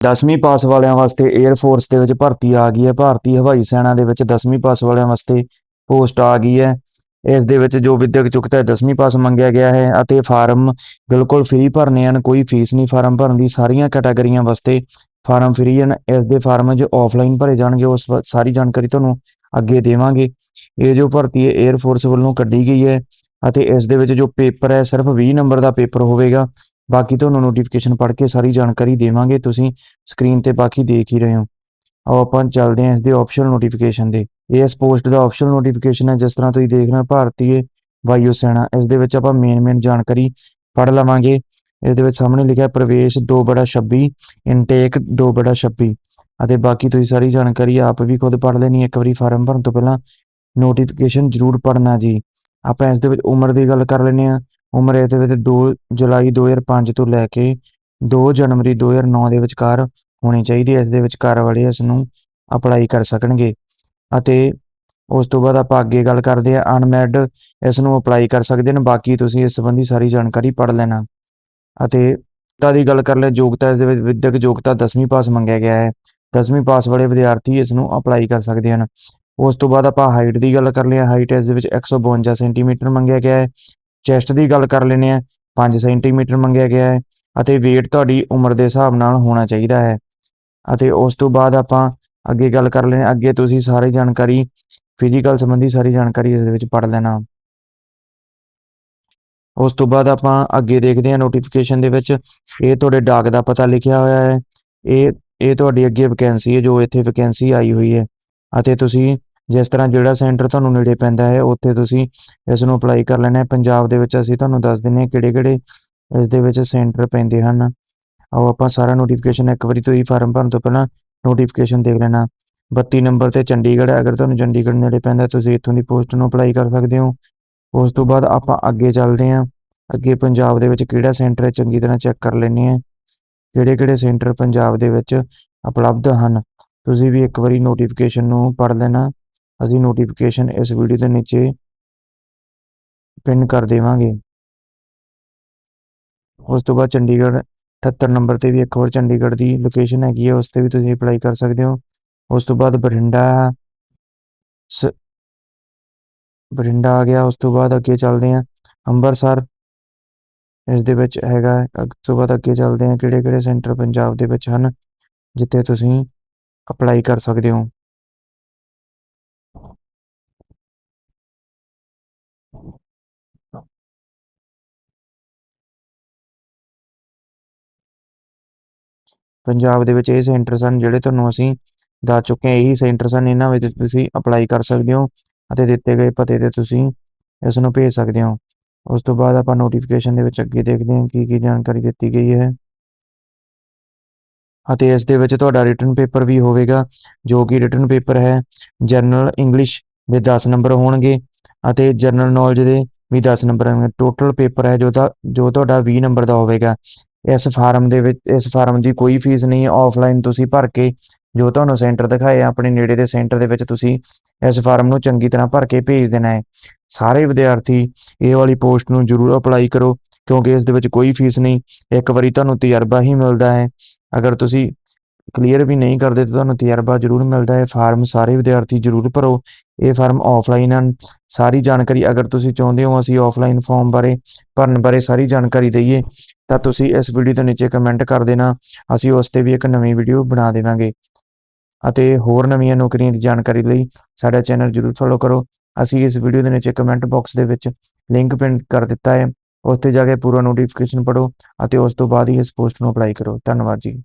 10ਵੀਂ ਪਾਸ ਵਾਲਿਆਂ ਵਾਸਤੇ 에ਅਰ ਫੋਰਸ ਦੇ ਵਿੱਚ ਭਰਤੀ ਆ ਗਈ ਹੈ। ਭਾਰਤੀ ਹਵਾਈ ਸੈਨਾ ਦੇ ਵਿੱਚ 10ਵੀਂ ਪਾਸ ਵਾਲਿਆਂ ਵਾਸਤੇ ਪੋਸਟ ਆ ਗਈ ਹੈ। ਇਸ ਦੇ ਵਿੱਚ ਜੋ ਵਿਦਿਅਕ ਯੋਗਤਾ 10ਵੀਂ ਪਾਸ ਮੰਗਿਆ ਗਿਆ ਹੈ ਅਤੇ ਫਾਰਮ ਬਿਲਕੁਲ ਫ੍ਰੀ ਭਰਨੇ ਹਨ। ਕੋਈ ਫੀਸ ਨਹੀਂ, ਫਾਰਮ ਭਰਨ ਦੀ ਸਾਰੀਆਂ ਕੈਟਾਗਰੀਆਂ ਵਾਸਤੇ ਫਾਰਮ ਫ੍ਰੀ ਹਨ। ਇਸ ਦੇ ਫਾਰਮ ਜੋ ਆਫਲਾਈਨ ਭਰੇ ਜਾਣਗੇ, ਉਸ ਸਾਰੀ ਜਾਣਕਾਰੀ ਤੁਹਾਨੂੰ ਅੱਗੇ ਦੇਵਾਂਗੇ। ਇਹ ਜੋ ਭਰਤੀ ਹੈ 에ਅਰ ਫੋਰਸ ਵੱਲੋਂ ਕੱਢੀ ਗਈ ਹੈ ਅਤੇ ਇਸ ਦੇ ਵਿੱਚ ਜੋ ਪੇਪਰ ਹੈ, ਸਿਰਫ 20 ਨੰਬਰ ਦਾ ਪੇਪਰ ਹੋਵੇਗਾ। ਬਾਕੀ ਤੁਹਾਨੂੰ ਨੋਟੀਫਿਕੇਸ਼ਨ ਪੜ੍ਹ ਕੇ ਸਾਰੀ ਜਾਣਕਾਰੀ ਦੇਵਾਂਗੇ, ਤੁਸੀਂ ਸਕਰੀਨ ਤੇ ਬਾਕੀ ਦੇਖ ਹੀ ਰਹੇ ਹੋ। ਆਓ ਆਪਾਂ ਚੱਲਦੇ ਹਾਂ ਇਸ ਦੇ ਆਪਸ਼ਨਲ ਨੋਟੀਫਿਕੇਸ਼ਨ ਦੇ ਇਹ ਇਸ ਪੋਸਟ ਦਾ ਆਪਸ਼ਨਲ ਨੋਟੀਫਿਕੇਸ਼ਨ ਹੈ, ਜਿਸ ਤਰ੍ਹਾਂ ਤੁਸੀਂ ਦੇਖ ਰਹੇ ਹੋ ਭਾਰਤੀ ਵਾਯੂ ਸੈਨਾ। ਇਸ ਦੇ ਵਿੱਚ ਆਪਾਂ ਮੇਨ ਮੇਨ ਜਾਣਕਾਰੀ ਪੜ੍ਹ ਲਵਾਂਗੇ। ਇਸ ਦੇ ਵਿੱਚ ਸਾਹਮਣੇ ਲਿਖਿਆ ਹੈ, ਪ੍ਰਵੇਸ਼ 2/26 ਇਨਟੇਕ 2/26 ਅਤੇ ਬਾਕੀ ਤੁਸੀਂ ਸਾਰੀ ਜਾਣਕਾਰੀ ਆਪ ਵੀ ਖੁਦ ਪੜ੍ਹ ਲੈਣੀ ਇੱਕ ਵਾਰੀ ਫਾਰਮ ਭਰਨ ਤੋਂ ਪਹਿਲਾਂ ਨੋਟੀਫਿਕੇਸ਼ਨ ਜ਼ਰੂਰ ਪੜ੍ਹਨਾ ਜੀ। ਆਪਾਂ ਇਸ ਦੇ ਵਿੱਚ ਉਮਰ ਦੀ ਗੱਲ ਕਰ ਲੈਂਦੇ ਹਾਂ। ਉਮਰ ਇਹਦੇ ਵਿੱਚ 2 ਜੁਲਾਈ 2005 ਤੋਂ ਲੈ ਕੇ 2 ਜਨਵਰੀ 2009 ਦੇ ਵਿਚਕਾਰ ਹੋਣੀ ਚਾਹੀਦੀ ਹੈ। ਇਸ ਦੇ ਵਿਚਕਾਰ ਵਾਲੇ ਇਸ ਨੂੰ ਅਪਲਾਈ ਕਰ ਸਕਣਗੇ। ਅਤੇ ਉਸ ਤੋਂ ਬਾਅਦ ਆਪਾਂ ਅੱਗੇ ਗੱਲ ਕਰਦੇ ਹਾਂ। ਅਨਮੈਡ ਇਸ ਨੂੰ ਅਪਲਾਈ ਕਰ ਸਕਦੇ ਨੇ। ਬਾਕੀ ਤੁਸੀਂ ਇਸ ਸੰਬੰਧੀ ਸਾਰੀ ਜਾਣਕਾਰੀ ਪੜ੍ਹ ਲੈਣਾ। ਅਤੇ ਯੋਗਤਾ ਦੀ ਗੱਲ ਕਰ ਲੈ, ਯੋਗਤਾ ਇਸ ਦੇ ਵਿੱਚ ਵਿਦਿਅਕ ਯੋਗਤਾ 10ਵੀਂ ਪਾਸ ਮੰਗਿਆ ਗਿਆ ਹੈ। 10ਵੀਂ ਪਾਸ ਵਾਲੇ ਵਿਦਿਆਰਥੀ ਇਸ ਨੂੰ ਅਪਲਾਈ ਕਰ ਸਕਦੇ ਹਨ। ਉਸ ਤੋਂ ਬਾਅਦ ਆਪਾਂ ਹਾਈਟ ਦੀ ਗੱਲ ਕਰ ਲਈ ਹਾਈਟ ਇਸ ਦੇ ਵਿੱਚ 152 ਸੈਂਟੀਮੀਟਰ ਮੰਗਿਆ ਗਿਆ ਹੈ। ਚੈਸਟ ਦੀ ਗੱਲ ਕਰ ਲੈਂਦੇ ਹਾਂ। 5 ਸੈਂਟੀਮੀਟਰ ਮੰਗਿਆ ਗਿਆ ਹੈ ਅਤੇ weight ਤੁਹਾਡੀ ਉਮਰ ਦੇ ਹਿਸਾਬ ਨਾਲ ਹੋਣਾ ਚਾਹੀਦਾ ਹੈ। ਅਤੇ ਉਸ ਤੋਂ ਬਾਅਦ ਆਪਾਂ ਅੱਗੇ ਗੱਲ ਕਰ ਲੈਂਦੇ ਹਾਂ। ਅੱਗੇ ਤੁਸੀਂ ਸਾਰੀ ਜਾਣਕਾਰੀ ਫਿਜ਼ੀਕਲ ਸੰਬੰਧੀ ਸਾਰੀ ਜਾਣਕਾਰੀ ਇਸ ਦੇ ਵਿੱਚ ਪੜ੍ਹ ਲੈਣਾ। ਉਸ ਤੋਂ ਬਾਅਦ ਆਪਾਂ ਅੱਗੇ ਦੇਖਦੇ ਹਾਂ ਨੋਟੀਫਿਕੇਸ਼ਨ ਦੇ ਵਿੱਚ, ਇਹ ਤੁਹਾਡੇ ਡਾਕ ਦਾ ਪਤਾ ਲਿਖਿਆ ਹੋਇਆ ਹੈ। ਇਹ ਇਹ ਤੁਹਾਡੀ ਅੱਗੇ ਵੈਕੈਂਸੀ ਹੈ, ਜੋ ਇੱਥੇ ਵੈਕੈਂਸੀ ਆਈ ਹੋਈ ਹੈ। ਅਤੇ ਤੁਸੀਂ ਜਿਸ ਤਰ੍ਹਾਂ ਜਿਹੜਾ ਸੈਂਟਰ ਤੁਹਾਨੂੰ ਨੇੜੇ ਪੈਂਦਾ ਹੈ, ਉੱਥੇ ਤੁਸੀਂ ਇਸ ਨੂੰ ਅਪਲਾਈ ਕਰ ਲੈਣਾ ਹੈ। ਪੰਜਾਬ ਦੇ ਵਿੱਚ ਅਸੀਂ ਤੁਹਾਨੂੰ ਦੱਸ ਦਿੰਦੇ ਹਾਂ ਕਿਹੜੇ ਕਿਹੜੇ ਇਸ ਦੇ ਵਿੱਚ ਸੈਂਟਰ ਪੈਂਦੇ ਹਨ। ਆਓ ਆਪਾਂ ਸਾਰਾ ਨੋਟੀਫਿਕੇਸ਼ਨ ਇੱਕ ਵਾਰੀ ਤੁਸੀਂ ਫਾਰਮ ਭਰਨ ਤੋਂ ਪਹਿਲਾਂ ਨੋਟੀਫਿਕੇਸ਼ਨ ਦੇਖ ਲੈਣਾ। 32 ਨੰਬਰ ਤੇ ਚੰਡੀਗੜ੍ਹ ਹੈ। ਅਗਰ ਤੁਹਾਨੂੰ ਚੰਡੀਗੜ੍ਹ ਨੇੜੇ ਪੈਂਦਾ ਤੁਸੀਂ ਇੱਥੋਂ ਦੀ ਪੋਸਟ ਨੂੰ ਅਪਲਾਈ ਕਰ ਸਕਦੇ ਹੋ। ਉਸ ਤੋਂ ਬਾਅਦ ਆਪਾਂ ਅੱਗੇ ਚੱਲਦੇ ਹਾਂ। ਅੱਗੇ ਪੰਜਾਬ ਦੇ ਵਿੱਚ ਕਿਹੜਾ ਸੈਂਟਰ ਹੈ, ਚੰਗੀ ਤਰ੍ਹਾਂ ਚੈੱਕ ਕਰ ਲੈਂਦੇ ਹਾਂ। ਕਿਹੜੇ ਕਿਹੜੇ ਸੈਂਟਰ ਪੰਜਾਬ ਦੇ ਵਿੱਚ ਉਪਲਬਧ ਹਨ। ਤੁਸੀਂ ਵੀ ਇੱਕ ਵਾਰੀ ਨੋਟੀਫਿਕੇਸ਼ਨ ਨੂੰ ਪੜ੍ਹ ਲੈਣਾ। ਅਸੀਂ ਨੋਟੀਫਿਕੇਸ਼ਨ ਇਸ ਵੀਡੀਓ ਦੇ ਨੀਚੇ ਪਿੰਨ ਕਰ ਦੇਵਾਂਗੇ। ਉਸ ਤੋਂ ਬਾਅਦ ਚੰਡੀਗੜ੍ਹ 78 ਨੰਬਰ ਤੇ ਵੀ ਇੱਕ ਹੋਰ ਚੰਡੀਗੜ੍ਹ ਦੀ ਲੋਕੇਸ਼ਨ ਹੈਗੀ ਹੈ ਉਸ ਤੇ ਵੀ ਤੁਸੀਂ ਅਪਲਾਈ ਕਰ ਸਕਦੇ ਹੋ। ਉਸ ਤੋਂ ਬਾਅਦ ਬਠਿੰਡਾ ਸ- ਬਠਿੰਡਾ ਆ ਗਿਆ, ਉਸ ਤੋਂ ਬਾਅਦ ਅੱਗੇ ਚੱਲਦੇ ਹਾਂ। ਅੰਮ੍ਰਿਤਸਰ ਇਸ ਦੇ ਵਿੱਚ ਹੈਗਾ ਹੈ। ਉਸ ਤੋਂ ਬਾਅਦ ਅੱਗੇ ਚੱਲਦੇ ਹਾਂ ਕਿਹੜੇ ਕਿਹੜੇ ਸੈਂਟਰ ਪੰਜਾਬ ਦੇ ਵਿੱਚ ਹਨ, ਜਿੱਥੇ ਤੁਸੀਂ ਅਪਲਾਈ ਕਰ ਸਕਦੇ ਹੋ। ਪੰਜਾਬ ਦੇ ਵਿੱਚ ਇਹ ਸੈਂਟਰ ਸਨ ਜਿਹੜੇ ਤੁਹਾਨੂੰ ਅਸੀਂ ਦੱਸ ਚੁੱਕੇ ਹਾਂ। ਇਹੀ ਸੈਂਟਰ ਸਨ ਇਹਨਾਂ ਵਿੱਚ ਤੁਸੀਂ ਅਪਲਾਈ ਕਰ ਸਕਦੇ ਹੋ ਅਤੇ ਦਿੱਤੇ ਗਏ ਪਤੇ ਤੇ ਤੁਸੀਂ ਇਸ ਨੂੰ ਭੇਜ ਸਕਦੇ ਹੋ। ਉਸ ਤੋਂ ਬਾਅਦ ਆਪਾਂ ਨੋਟੀਫਿਕੇਸ਼ਨ ਦੇ ਵਿੱਚ ਅੱਗੇ ਦੇਖਦੇ ਹਾਂ ਕੀ ਕੀ ਜਾਣਕਾਰੀ ਦਿੱਤੀ ਗਈ ਹੈ। ਅਤੇ ਇਸ ਦੇ ਵਿੱਚ ਤੁਹਾਡਾ ਰਿਟਨ ਪੇਪਰ ਵੀ ਹੋਵੇਗਾ, ਜੋ ਕਿ ਰਿਟਨ ਪੇਪਰ ਹੈ। ਜਨਰਲ ਇੰਗਲਿਸ਼ ਦੇ 10 ਨੰਬਰ ਹੋਣਗੇ ਅਤੇ ਜਨਰਲ ਨੌਲੇਜ ਦੇ ਵੀ 10 ਨੰਬਰ ਹੋਣਗੇ। ਟੋਟਲ ਪੇਪਰ ਹੈ ਜੋ ਤਾਂ ਜੋ ਤੁਹਾਡਾ 20 ਨੰਬਰ ਦਾ ਹੋਵੇਗਾ। ਇਸ ਫਾਰਮ ਦੇ ਵਿੱਚ, ਇਸ ਫਾਰਮ ਦੀ ਕੋਈ ਫੀਸ ਨਹੀਂ ਆਫਲਾਈਨ ਤੁਸੀਂ ਭਰ ਕੇ ਜੋ ਤੁਹਾਨੂੰ ਸੈਂਟਰ ਦਿਖਾਏ ਆਪਣੇ ਨੇੜੇ ਦੇ ਸੈਂਟਰ ਦੇ ਵਿੱਚ ਤੁਸੀਂ ਇਸ ਫਾਰਮ ਨੂੰ ਚੰਗੀ ਤਰ੍ਹਾਂ ਭਰ ਕੇ ਭੇਜ ਦੇਣਾ ਹੈ। ਸਾਰੇ ਵਿਦਿਆਰਥੀ ਇਹ ਵਾਲੀ ਪੋਸਟ ਨੂੰ ਜ਼ਰੂਰ ਅਪਲਾਈ ਕਰੋ, ਕਿਉਂਕਿ ਇਸ ਦੇ ਵਿੱਚ ਕੋਈ ਫੀਸ ਨਹੀਂ। ਇੱਕ ਵਾਰੀ ਤੁਹਾਨੂੰ ਤਜਰਬਾ ਹੀ ਮਿਲਦਾ ਹੈ। ਅਗਰ ਤੁਸੀਂ ਕਲੀਅਰ ਵੀ ਨਹੀਂ ਕਰਦੇ, ਤਾਂ ਤੁਹਾਨੂੰ ਤਜਰਬਾ ਜ਼ਰੂਰ ਮਿਲਦਾ ਹੈ। ਫਾਰਮ ਸਾਰੇ ਵਿਦਿਆਰਥੀ ਜ਼ਰੂਰ ਭਰੋ। ਇਹ ਫਾਰਮ ਆਫਲਾਈਨ ਹਨ। ਸਾਰੀ ਜਾਣਕਾਰੀ ਅਗਰ ਤੁਸੀਂ ਚਾਹੁੰਦੇ ਹੋ ਅਸੀਂ ਆਫਲਾਈਨ ਫਾਰਮ ਬਾਰੇ, ਭਰਨ ਬਾਰੇ ਸਾਰੀ ਜਾਣਕਾਰੀ ਦਈਏ, ਤਾਂ ਤੁਸੀਂ ਇਸ ਵੀਡੀਓ ਦੇ ਨੀਚੇ ਕਮੈਂਟ ਕਰ ਦੇਣਾ। ਅਸੀਂ ਉਸ ਤੇ ਵੀ ਇੱਕ ਨਵੀਂ ਵੀਡੀਓ ਬਣਾ ਦੇਵਾਂਗੇ। ਅਤੇ ਹੋਰ ਨਵੀਆਂ ਨੌਕਰੀਆਂ ਦੀ ਜਾਣਕਾਰੀ ਲਈ ਸਾਡਾ ਚੈਨਲ ਜ਼ਰੂਰ ਫੋਲੋ ਕਰੋ। ਅਸੀਂ ਇਸ ਵੀਡੀਓ ਦੇ ਨੀਚੇ ਕਮੈਂਟ ਬਾਕਸ ਦੇ ਵਿੱਚ ਲਿੰਕ ਪਿੰਡ ਕਰ ਦਿੱਤਾ ਹੈ। ਉੱਥੇ ਜਾ ਕੇ ਪੂਰਾ ਨੋਟੀਫਿਕੇਸ਼ਨ ਪੜੋ ਅਤੇ ਉਸ ਤੋਂ ਬਾਅਦ ਹੀ ਇਸ ਪੋਸਟ ਨੂੰ ਅਪਲਾਈ ਕਰੋ। ਧੰਨਵਾਦ ਜੀ।